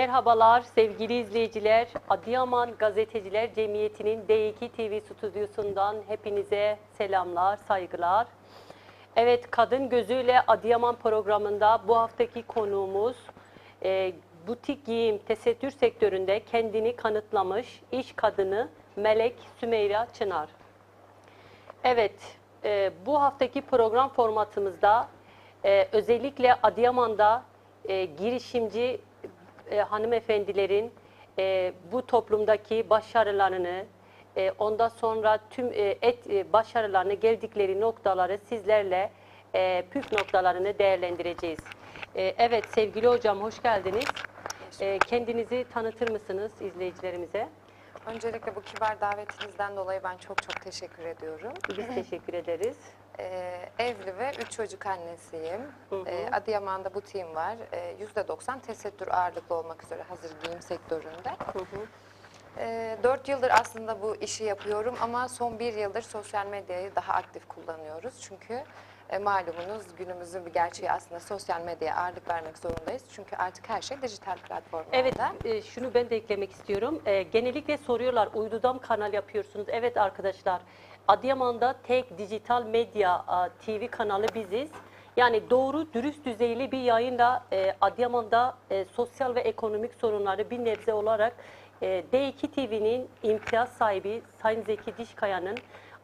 Merhabalar sevgili izleyiciler. Adıyaman Gazeteciler Cemiyeti'nin D2 TV stüdyosundan hepinize selamlar, saygılar. Evet, Kadın Gözüyle Adıyaman programında bu haftaki konuğumuz e, butik giyim, tesettür sektöründe kendini kanıtlamış iş kadını Melek Sümeyra Çınar. Evet, e, bu haftaki program formatımızda e, özellikle Adıyaman'da e, girişimci e, hanımefendilerin e, bu toplumdaki başarılarını, e, ondan sonra tüm e, et e, başarılarını geldikleri noktaları sizlerle e, püf noktalarını değerlendireceğiz. E, evet sevgili hocam hoş geldiniz. E, kendinizi tanıtır mısınız izleyicilerimize? Öncelikle bu kibar davetinizden dolayı ben çok çok teşekkür ediyorum. Biz teşekkür ederiz. Ee, evli ve üç çocuk annesiyim. Hı hı. Ee, Adıyaman'da butiğim var. Ee, %90 tesettür ağırlıklı olmak üzere hazır giyim sektöründe. Hı hı. Ee, Dört yıldır aslında bu işi yapıyorum ama son bir yıldır sosyal medyayı daha aktif kullanıyoruz. Çünkü e, malumunuz günümüzün bir gerçeği aslında sosyal medyaya ağırlık vermek zorundayız. Çünkü artık her şey dijital platformlarda. Evet, e, şunu ben de eklemek istiyorum. E, genellikle soruyorlar, uydudam kanal yapıyorsunuz. Evet arkadaşlar, Adıyaman'da tek dijital medya TV kanalı biziz. Yani doğru, dürüst düzeyli bir yayınla e, Adıyaman'da e, sosyal ve ekonomik sorunları bir nebze olarak e, D2 TV'nin imtiyaz sahibi Sayın Zeki Dişkaya'nın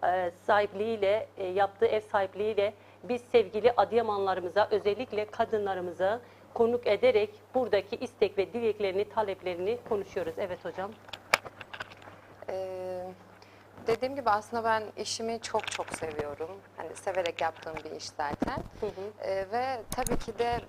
e, sahipliğiyle, yaptığı ev sahipliğiyle biz sevgili Adıyamanlarımıza, özellikle kadınlarımıza konuk ederek buradaki istek ve dileklerini, taleplerini konuşuyoruz. Evet hocam. Ee, dediğim gibi aslında ben işimi çok çok seviyorum. Hani severek yaptığım bir iş zaten. Hı hı. Ee, ve tabii ki de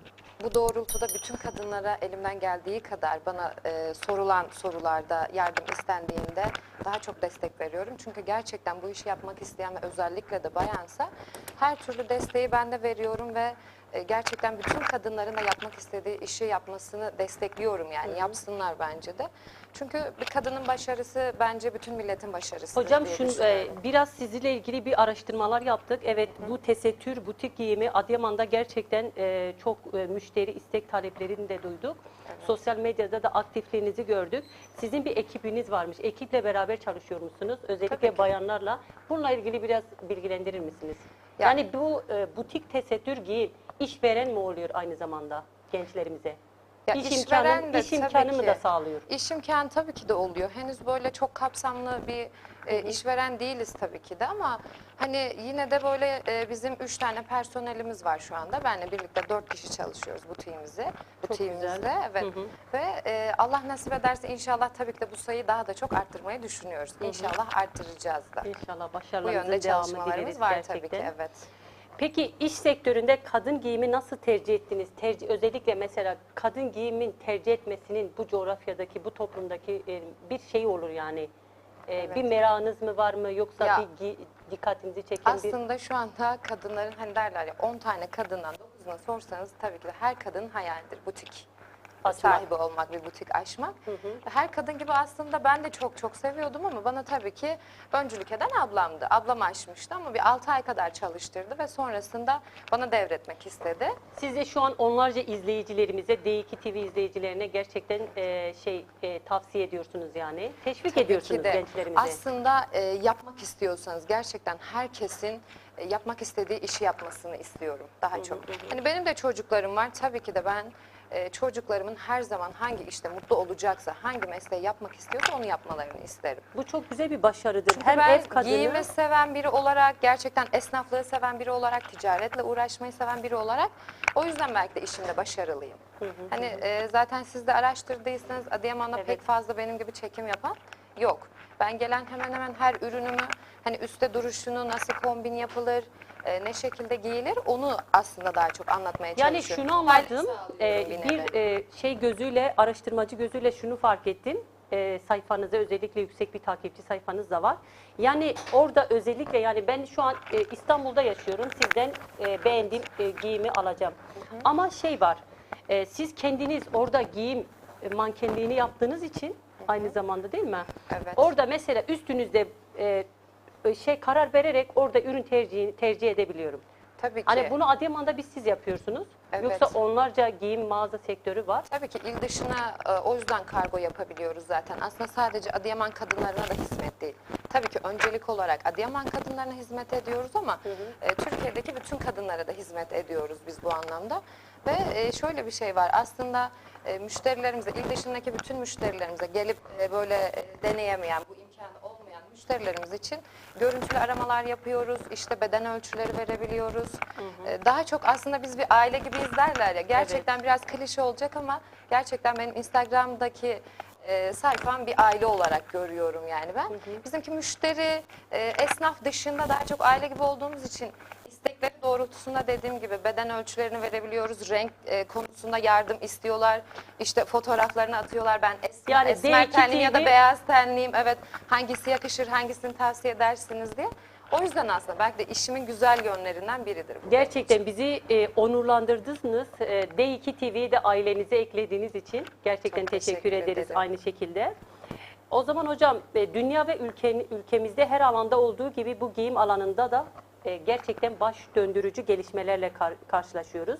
bu doğrultuda bütün kadınlara elimden geldiği kadar bana e, sorulan sorularda yardım istendiğinde daha çok destek veriyorum. Çünkü gerçekten bu işi yapmak isteyen ve özellikle de bayansa her türlü desteği ben de veriyorum ve e, gerçekten bütün kadınların da yapmak istediği işi yapmasını destekliyorum yani yapsınlar bence de. Çünkü bir kadının başarısı bence bütün milletin başarısı. Hocam şunu, e, biraz sizinle ilgili bir araştırmalar yaptık. Evet bu tesettür, butik giyimi Adıyaman'da gerçekten e, çok e, müşteri istek taleplerini de duyduk. Sosyal medyada da aktifliğinizi gördük. Sizin bir ekibiniz varmış. Ekiple beraber çalışıyor musunuz? Özellikle bayanlarla. Bununla ilgili biraz bilgilendirir misiniz? Ya- Yani bu e, butik tesettür giyim işveren mi oluyor aynı zamanda gençlerimize? Ya iş işveren imkanı, de iş imkanı mı da sağlıyor? İş imkanı tabii ki de oluyor. Henüz böyle çok kapsamlı bir e, işveren değiliz tabii ki de ama hani yine de böyle e, bizim üç tane personelimiz var şu anda. Benle birlikte dört kişi çalışıyoruz butiğimizde. Butiğimizde evet. Hı hı. Ve e, Allah nasip ederse inşallah tabii ki de bu sayıyı daha da çok arttırmayı düşünüyoruz. İnşallah arttıracağız da. İnşallah Bu başarılarınızın yönde çalışmalarımız var gerçekten. tabii ki evet. Peki iş sektöründe kadın giyimi nasıl tercih ettiniz? Tercih, özellikle mesela kadın giyimin tercih etmesinin bu coğrafyadaki, bu toplumdaki e, bir şey olur yani. E, Evet. Bir merakınız mı var mı yoksa Ya, bir gi- dikkatinizi çeken bir... Aslında şu anda kadınların hani derler ya 10 tane kadından 9'una sorsanız tabii ki de her kadının hayalidir butik. Açmak. Sahibi olmak, bir butik açmak. Her kadın gibi aslında ben de çok çok seviyordum ama bana tabii ki öncülük eden ablamdı. Ablam açmıştı ama bir 6 ay kadar çalıştırdı ve sonrasında bana devretmek istedi. Siz de şu an onlarca izleyicilerimize, D2 TV izleyicilerine gerçekten e, şey e, tavsiye ediyorsunuz yani. Teşvik Tabii ediyorsunuz gençlerimize. Aslında e, yapmak istiyorsanız gerçekten herkesin e, yapmak istediği işi yapmasını istiyorum daha çok. Hani benim de çocuklarım var. Tabii ki de ben e, çocuklarımın her zaman hangi işte mutlu olacaksa, hangi mesleği yapmak istiyorsa onu yapmalarını isterim. Bu çok güzel bir başarıdır. Çünkü Hem ben ev kadını... giyimi seven biri olarak, gerçekten esnaflığı seven biri olarak, ticaretle uğraşmayı seven biri olarak o yüzden belki de işimde başarılıyım. Hani e, zaten siz de araştırdıysanız Adıyaman'da Evet. pek fazla benim gibi çekim yapan yok. Ben gelen hemen hemen her ürünümü hani üstte duruşunu nasıl kombin yapılır, e, ne şekilde giyilir onu aslında daha çok anlatmaya Yani çalışıyorum. şunu anladım, e, sağlıyorum bir e, şey gözüyle, araştırmacı gözüyle şunu fark ettim. E, sayfanızda özellikle yüksek bir takipçi sayfanız da var. Yani orada özellikle yani ben şu an e, İstanbul'da yaşıyorum. Sizden e, beğendiğim e, giyimi alacağım. Ama şey var, e, siz kendiniz orada giyim e, mankenliğini yaptığınız için aynı zamanda değil mi? Evet. Orada mesela üstünüzde e, şey karar vererek orada ürün tercih tercih edebiliyorum. Tabii ki. Hani bunu Adıyaman'da biz siz yapıyorsunuz. Evet. Yoksa onlarca giyim mağaza sektörü var. Tabii ki il dışına e, o yüzden kargo yapabiliyoruz zaten. Aslında sadece Adıyaman kadınlarına da hizmet değil. Tabii ki öncelik olarak Adıyaman kadınlarına hizmet ediyoruz ama e, Türkiye'deki bütün kadınlara da hizmet ediyoruz biz bu anlamda. Ve e, şöyle bir şey var aslında e, müşterilerimize, il dışındaki bütün müşterilerimize gelip e, böyle e, deneyemeyen, bu imkanı olmayan müşterilerimiz için görüntülü aramalar yapıyoruz. İşte beden ölçüleri verebiliyoruz. E, Daha çok aslında biz bir aile gibiyiz derler ya. Gerçekten biraz klişe olacak ama gerçekten benim Instagram'daki e, sayfam bir aile olarak görüyorum yani ben. Bizimki müşteri, e, esnaf dışında daha çok aile gibi olduğumuz için istekleri doğrultusunda dediğim gibi beden ölçülerini verebiliyoruz. Renk e, konusunda yardım istiyorlar. İşte fotoğraflarını atıyorlar. Ben esmer, Yani esmer D2 tenliyim ya da TV beyaz tenliyim. Evet hangisi yakışır, hangisini tavsiye edersiniz diye. O yüzden aslında belki de işimin güzel yönlerinden biridir bu. Gerçekten bizi e, onurlandırdınız. E, D2 TV'yi de ailenize eklediğiniz için gerçekten Çok teşekkür, teşekkür ederiz ederim. aynı şekilde. O zaman hocam e, dünya ve ülke, ülkemizde her alanda olduğu gibi bu giyim alanında da e, gerçekten baş döndürücü gelişmelerle kar- karşılaşıyoruz.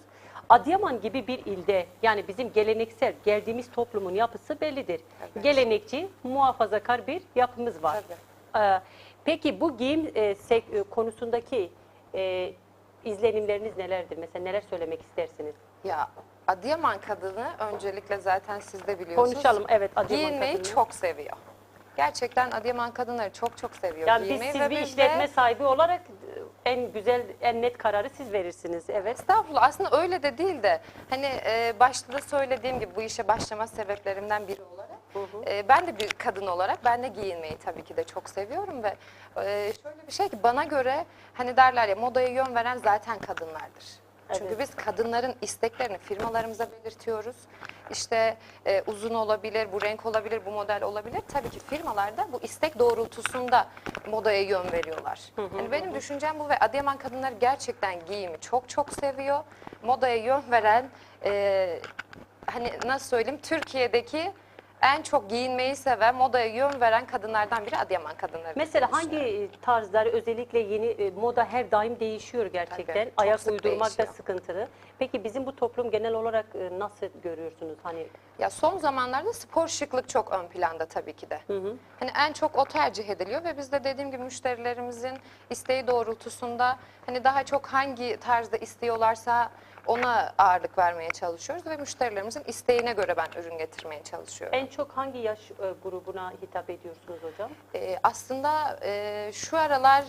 Adıyaman gibi bir ilde yani bizim geleneksel geldiğimiz toplumun yapısı bellidir. Evet. Gelenekçi, muhafazakar bir yapımız var. Ee, Peki bu giyim e, sek- e, konusundaki e, izlenimleriniz nelerdir? Mesela neler söylemek istersiniz? Ya Adıyaman kadını öncelikle zaten siz de biliyorsunuz. Konuşalım evet Adıyaman Giyinmeyi kadını. çok seviyor. Gerçekten Adıyaman kadınları çok çok seviyor Yani biz giymeyi siz ve bir biz işletme de sahibi olarak e, en güzel, en net kararı siz verirsiniz. Evet. Estağfurullah aslında öyle de değil de hani e, başta da söylediğim gibi bu işe başlama sebeplerimden biri olarak e, ben de bir kadın olarak ben de giyinmeyi tabii ki de çok seviyorum ve e, şöyle bir şey ki bana göre hani derler ya modaya yön veren zaten kadınlardır. Çünkü Evet. biz kadınların isteklerini firmalarımıza belirtiyoruz. İşte e, uzun olabilir, bu renk olabilir, bu model olabilir. Tabii ki firmalar da bu istek doğrultusunda modaya yön veriyorlar. Yani benim düşüncem bu ve Adıyaman kadınları gerçekten giyimi çok çok seviyor. Modaya yön veren, e, hani nasıl söyleyeyim, Türkiye'deki en çok giyinmeyi seven, modaya yön veren kadınlardan biri Adıyaman kadınları. Mesela hangi tarzlar özellikle yeni e, moda her daim değişiyor gerçekten. Tabii, çok Ayak sık uydurmak da değişiyor. sıkıntılı. Peki bizim bu toplum genel olarak e, nasıl görüyorsunuz? Hani Ya son zamanlarda spor şıklık çok ön planda tabii ki de. Hani en çok o tercih ediliyor ve biz de dediğim gibi müşterilerimizin isteği doğrultusunda hani daha çok hangi tarzda istiyorlarsa ona ağırlık vermeye çalışıyoruz ve müşterilerimizin isteğine göre ben ürün getirmeye çalışıyorum. en çok hangi yaş e, grubuna hitap ediyorsunuz hocam? Ee, aslında e, şu aralar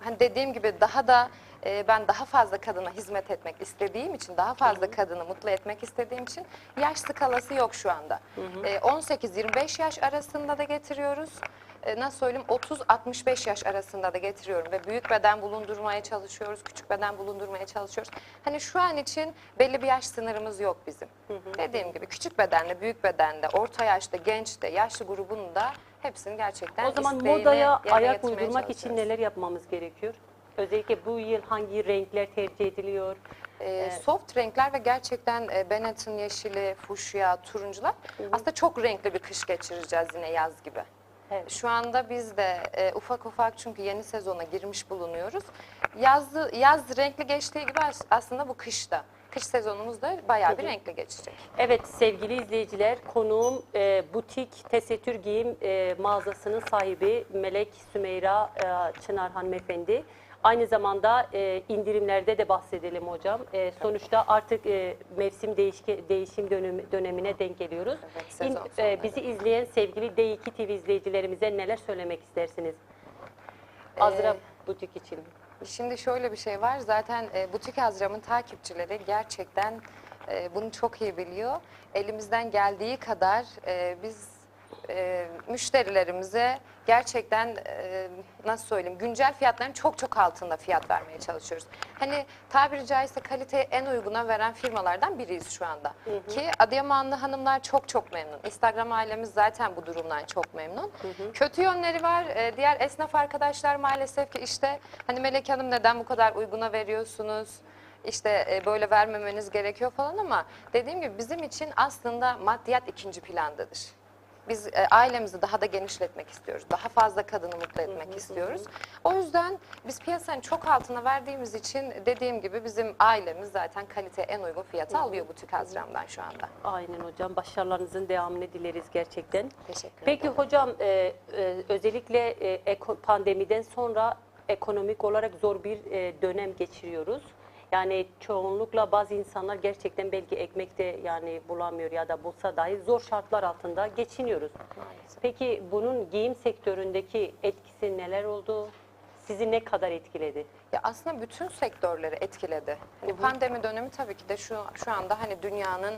hani dediğim gibi daha da e, ben daha fazla kadına hizmet etmek istediğim için, daha fazla kadını mutlu etmek istediğim için yaş skalası yok şu anda. Ee, 18-25 yaş arasında da getiriyoruz. Ee, nasıl söyleyeyim 30-65 yaş arasında da getiriyorum ve büyük beden bulundurmaya çalışıyoruz, küçük beden bulundurmaya çalışıyoruz. Hani şu an için belli bir yaş sınırımız yok bizim. Dediğim gibi küçük bedenle, büyük bedenle, orta yaşta, genç de, yaşlı grubun da hepsinin gerçekten O zaman modaya ayak uydurmak için neler yapmamız gerekiyor? Özellikle bu yıl hangi renkler tercih ediliyor? Ee, soft renkler ve gerçekten e, Bennett'in yeşili, fuşya, turuncular aslında çok renkli bir kış geçireceğiz yine yaz gibi. Evet. Şu anda biz de e, ufak ufak çünkü yeni sezona girmiş bulunuyoruz. Yazlı, yaz renkli geçtiği gibi as- aslında bu kışta. Kış sezonumuz da bayağı bir renkli geçecek. Evet sevgili izleyiciler konuğum e, butik tesettür giyim e, mağazasının sahibi Melek Sümeyra e, Çınar hanımefendi. Aynı zamanda e, indirimlerde de bahsedelim hocam. E, sonuçta artık e, mevsim değişke, değişim dönemi, dönemine denk geliyoruz. Evet, İn- e, bizi izleyen sevgili D2 TV izleyicilerimize neler söylemek istersiniz? Azra Ee, Butik için. Şimdi şöyle bir şey var. Zaten e, Butik Azram'ın takipçileri gerçekten e, bunu çok iyi biliyor. Elimizden geldiği kadar e, biz e, müşterilerimize gerçekten e, nasıl söyleyeyim güncel fiyatların çok çok altında fiyat vermeye çalışıyoruz. Hani tabiri caizse kaliteyi en uyguna veren firmalardan biriyiz şu anda. Ki Adıyamanlı hanımlar çok çok memnun. Instagram ailemiz zaten bu durumdan çok memnun. Kötü yönleri var. E, diğer esnaf arkadaşlar maalesef ki işte hani Melek Hanım neden bu kadar uyguna veriyorsunuz? İşte e, böyle vermemeniz gerekiyor falan ama dediğim gibi bizim için aslında maddiyat ikinci plandadır. Biz e, ailemizi daha da genişletmek istiyoruz. Daha fazla kadını mutlu etmek istiyoruz. O yüzden biz piyasanın çok altına verdiğimiz için dediğim gibi bizim ailemiz zaten kalite en uygun fiyatı alıyor butik Azram'dan şu anda. Aynen hocam. Başarılarınızın devamını dileriz gerçekten. Teşekkür Peki ederim. hocam e, e, özellikle e, pandemiden sonra ekonomik olarak zor bir e, dönem geçiriyoruz. Yani çoğunlukla bazı insanlar gerçekten belki ekmek de yani bulamıyor ya da bulsa dahi zor şartlar altında geçiniyoruz. Maalesef. Peki bunun giyim sektöründeki etkisi neler oldu? Sizi ne kadar etkiledi? Ya aslında bütün sektörleri etkiledi. Hani pandemi dönemi tabii ki de şu şu anda hani dünyanın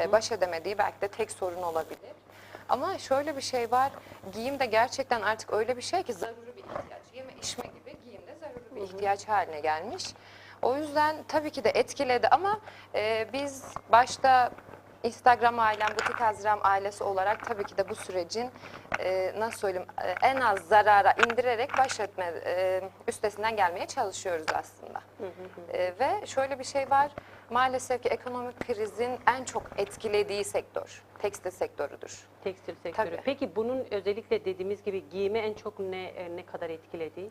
e, baş edemediği belki de tek sorun olabilir. Ama şöyle bir şey var. Giyim de gerçekten artık öyle bir şey ki zaruri bir ihtiyaç. Yeme içme gibi giyim de zaruri bir ihtiyaç haline gelmiş. O yüzden tabii ki de etkiledi ama e, biz başta Instagram ailem, Butik Azram ailesi olarak tabii ki de bu sürecin e, nasıl söyleyeyim e, en az zarara indirerek baş etme, e, üstesinden gelmeye çalışıyoruz aslında. E, ve şöyle bir şey var, maalesef ki ekonomik krizin en çok etkilediği sektör, tekstil sektörüdür. Tekstil sektörü. Tabii. Peki bunun özellikle dediğimiz gibi giyimi en çok ne e, ne kadar etkiledi?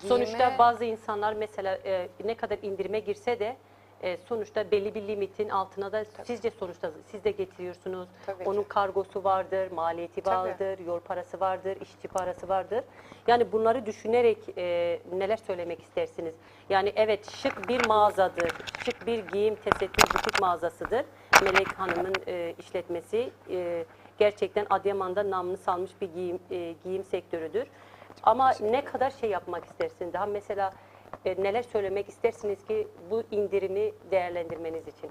Giyime- Sonuçta bazı insanlar mesela e, ne kadar indirime girse de e, sonuçta belli bir limitin altına da sizce sonuçta siz de getiriyorsunuz. Tabii ki. Onun kargosu vardır, maliyeti Tabii. vardır, yol parası vardır, işçi parası vardır. Yani bunları düşünerek e, neler söylemek istersiniz? Yani evet şık bir mağazadır, şık bir giyim tesettür butik mağazasıdır. Melek Hanım'ın e, işletmesi e, gerçekten Adıyaman'da namını salmış bir giyim e, giyim sektörüdür. Ama ne kadar şey yapmak istersiniz? Daha mesela e, neler söylemek istersiniz ki bu indirimi değerlendirmeniz için?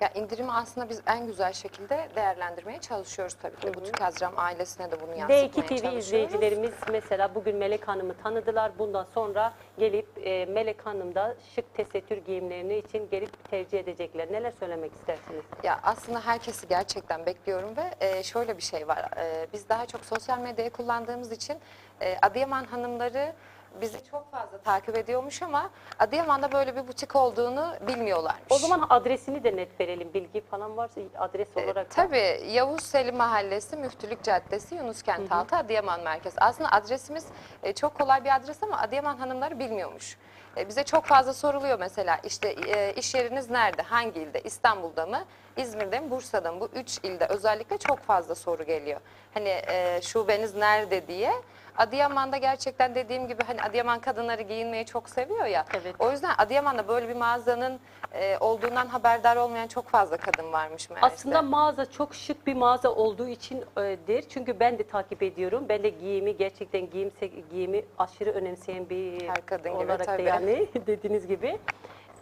Ya indirimi aslında biz en güzel şekilde değerlendirmeye çalışıyoruz tabii ki. de. Butik Azram ailesine de bunu yansıtmaya D2 TV çalışıyoruz. izleyicilerimiz mesela bugün Melek Hanım'ı tanıdılar. Bundan sonra gelip e, Melek Hanım'da şık tesettür giyimlerini için gelip tercih edecekler. Neler söylemek istersiniz? Ya aslında herkesi gerçekten bekliyorum ve e, şöyle bir şey var. E, biz daha çok sosyal medyayı kullandığımız için e, Adıyaman hanımları bizi çok fazla takip ediyormuş ama Adıyaman'da böyle bir butik olduğunu bilmiyorlarmış. O zaman adresini de net verelim. Bilgi falan varsa adres E, olarak. da. Tabii Yavuz Selim Mahallesi, Müftülük Caddesi, Yunus Kent Altı, Adıyaman Merkez. Aslında adresimiz e, çok kolay bir adres ama Adıyaman hanımları bilmiyormuş. E, bize çok fazla soruluyor mesela işte e, iş yeriniz nerede, hangi ilde, İstanbul'da mı, İzmir'de mi, Bursa'da mı? Bu üç ilde özellikle çok fazla soru geliyor. Hani e, şubeniz nerede diye. Adıyaman'da gerçekten dediğim gibi hani Adıyaman kadınları giyinmeyi çok seviyor ya. Evet. O yüzden Adıyaman'da böyle bir mağazanın e, olduğundan haberdar olmayan çok fazla kadın varmış meğerse. Aslında mağaza çok şık bir mağaza olduğu için öyledir. Çünkü ben de takip ediyorum. Ben de giyimi gerçekten giyim giyimi aşırı önemseyen bir Her kadın gibi, olarak da tabii. yani dediğiniz gibi.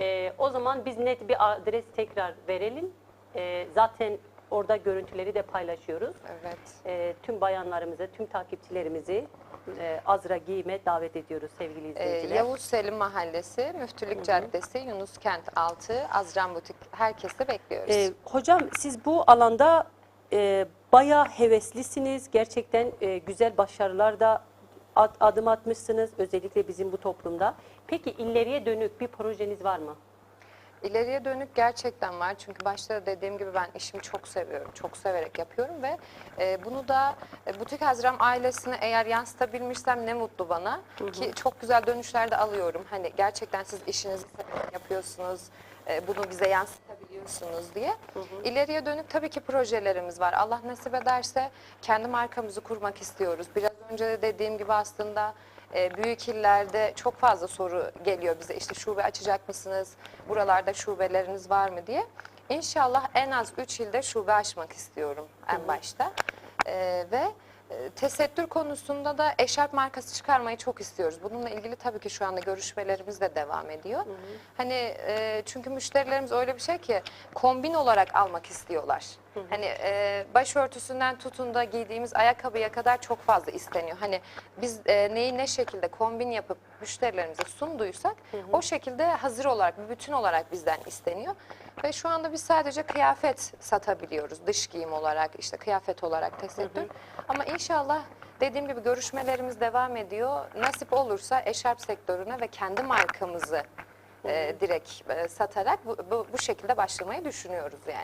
Ee, o zaman biz net bir adres tekrar verelim. Ee, zaten orada görüntüleri de paylaşıyoruz. Evet. Ee, tüm bayanlarımızı, tüm takipçilerimizi e, Azra giyime davet ediyoruz sevgili Ee, izleyiciler. Yavuz Selim Mahallesi, Müftülük Caddesi, Yunus Kent 6, Azram Butik. Herkesi bekliyoruz. Ee, hocam siz bu alanda e, bayağı heveslisiniz. Gerçekten e, güzel başarılar da at- adım atmışsınız özellikle bizim bu toplumda. Peki ileriye dönük bir projeniz var mı? İleriye dönük gerçekten var. Çünkü başta da dediğim gibi ben işimi çok seviyorum. Çok severek yapıyorum ve e, bunu da e, Butik Azram ailesine eğer yansıtabilmişsem ne mutlu bana. Ki çok güzel dönüşler de alıyorum. Hani gerçekten siz işinizi yapıyorsunuz. e, bunu bize yansıtabiliyorsunuz diye. İleriye dönük tabii ki projelerimiz var. Allah nasip ederse kendi markamızı kurmak istiyoruz. Biraz önce de dediğim gibi aslında e, büyük illerde çok fazla soru geliyor bize. İşte şube açacak mısınız? Buralarda şubeleriniz var mı diye. İnşallah en az 3 ilde şube açmak istiyorum en başta. E, ve tesettür konusunda da eşarp markası çıkarmayı çok istiyoruz. Bununla ilgili tabii ki şu anda görüşmelerimiz de devam ediyor. Hani e, çünkü müşterilerimiz öyle bir şey ki kombin olarak almak istiyorlar. Hani e, başörtüsünden tutun da giydiğimiz ayakkabıya kadar çok fazla isteniyor. Hani biz e, neyi ne şekilde kombin yapıp müşterilerimize sunduysak o şekilde hazır olarak bir bütün olarak bizden isteniyor. Ve şu anda biz sadece kıyafet satabiliyoruz. Dış giyim olarak işte kıyafet olarak tesettür. Ama inşallah dediğim gibi görüşmelerimiz devam ediyor. Nasip olursa eşarp sektörüne ve kendi markamızı e, direkt e, satarak bu, bu, bu şekilde başlamayı düşünüyoruz yani.